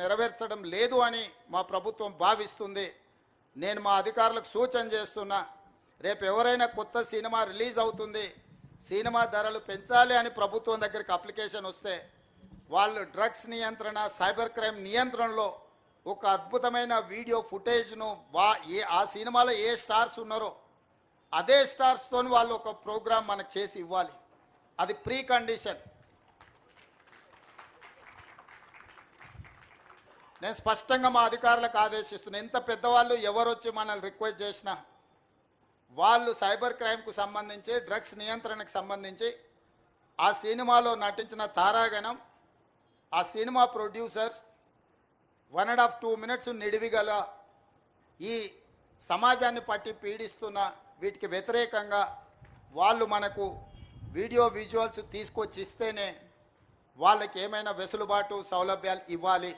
నెరవేర్చడం లేదు అని మా ప్రభుత్వం భావిస్తుంది. నేను మా అధికారులకు సూచన చేస్తున్నా. రేపు ఎవరైనా కొత్త సినిమా రిలీజ్ అవుతుంది సినిమా ధరలు పెంచాలి అని ప్రభుత్వం దగ్గరికి అప్లికేషన్ వస్తే వాళ్ళు డ్రగ్స్ నియంత్రణ సైబర్ క్రైమ్ నియంత్రణలో ఒక అద్భుతమైన వీడియో ఫుటేజ్ను వా ఏ ఆ సినిమాలో ఏ స్టార్స్ ఉన్నారో అదే స్టార్స్తో వాళ్ళు ఒక ప్రోగ్రామ్ మనకు చేసి ఇవ్వాలి. అది ప్రీ కండిషన్. నేను స్పష్టంగా మా అధికారులకు ఆదేశిస్తున్నా ఎంత పెద్దవాళ్ళు ఎవరు వచ్చి మనల్ని రిక్వెస్ట్ చేసినా వాళ్ళు సైబర్ క్రైమ్కు సంబంధించి డ్రగ్స్ నియంత్రణకు సంబంధించి ఆ సినిమాలో నటించిన తారాగణం ఆ cinema producers one and half two minutes నిడివిగల ఈ సమాజాన్ని పట్టి పీడిస్తున్న వీటికి వ్యతిరేకంగా వాళ్ళు మనకు వీడియో విజువల్స్ తీసుకొచ్చి ఇస్తేనే వాళ్ళకి ఏమైనా వెసులుబాటు సౌలభ్యాలు ఇవ్వాలి.